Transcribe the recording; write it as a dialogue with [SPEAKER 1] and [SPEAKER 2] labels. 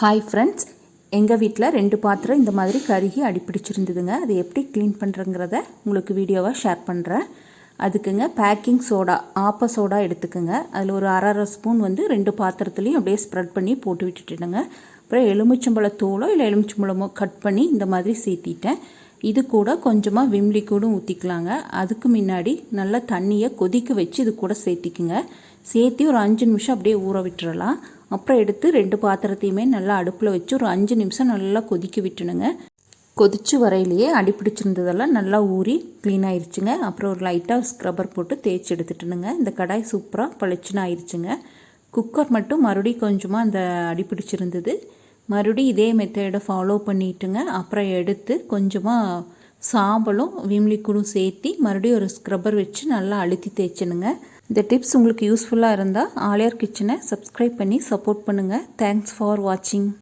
[SPEAKER 1] Hi friends எங்கள் வீட்டில் ரெண்டு பாத்திரம் இந்த மாதிரி கருகி அடிப்பிடிச்சிருந்ததுங்க. அதை எப்படி க்ளீன் பண்ணுறங்கிறத உங்களுக்கு வீடியோவாக ஷேர் பண்ணுறேன் அதுக்குங்க பேக்கிங் சோடா ஆப்ப சோடா எடுத்துக்கோங்க. அதில் ஒரு அரை அரை ஸ்பூன் வந்து ரெண்டு பாத்திரத்துலேயும் அப்படியே ஸ்ப்ரெட் பண்ணி போட்டு விட்டுட்டுடுங்க அப்புறம் எலுமிச்சம்பழ தோலோ இல்லை எலுமிச்சம்பழமோ கட் பண்ணி இந்த மாதிரி சேர்த்திட்டேன் இது கூட கொஞ்சமாக விம் லிக்விடும் ஊற்றிக்கலாங்க அதுக்கு முன்னாடி நல்லா தண்ணியை கொதிக்க வச்சு இது கூட சேர்த்திக்குங்க. சேர்த்தி ஒரு அஞ்சு நிமிஷம் அப்படியே ஊற விட்டுறலாம். அப்புறம் எடுத்து ரெண்டு பாத்திரத்தையுமே நல்லா அடுப்பில் வச்சு ஒரு அஞ்சு நிமிஷம் நல்லா கொதிக்க விட்டுணுங்க கொதிச்சு வரையிலேயே அடிப்பிடிச்சிருந்ததெல்லாம் நல்லா ஊறி க்ளீன் ஆயிடுச்சுங்க அப்புறம் ஒரு லைட்டாக ஸ்க்ரப்பர் போட்டு தேய்ச்சி எடுத்துட்டுனுங்க. இந்த கடாய் சூப்பராக பளிச்சுன்னு ஆயிடுச்சுங்க குக்கர் மட்டும் மறுபடியும் கொஞ்சமாக அந்த அடிப்பிடிச்சிருந்தது மறுபடியும் இதே மெத்தடை ஃபாலோ பண்ணிட்டுங்க. அப்புறம் எடுத்து கொஞ்சமாக சாம்பலும் விம்லிக்கூடும் சேர்த்தி மறுபடியும் ஒரு ஸ்க்ரப்பர் வச்சு நல்லா அழுத்தி தேய்ச்சணுங்க இந்த டிப்ஸ் உங்களுக்கு யூஸ்ஃபுல்லாக இருந்தால் ஆலியார் கிச்சனை சப்ஸ்கிரைப் பண்ணி சப்போர்ட் பண்ணுங்கள் தேங்க்ஸ் ஃபார் வாட்சிங்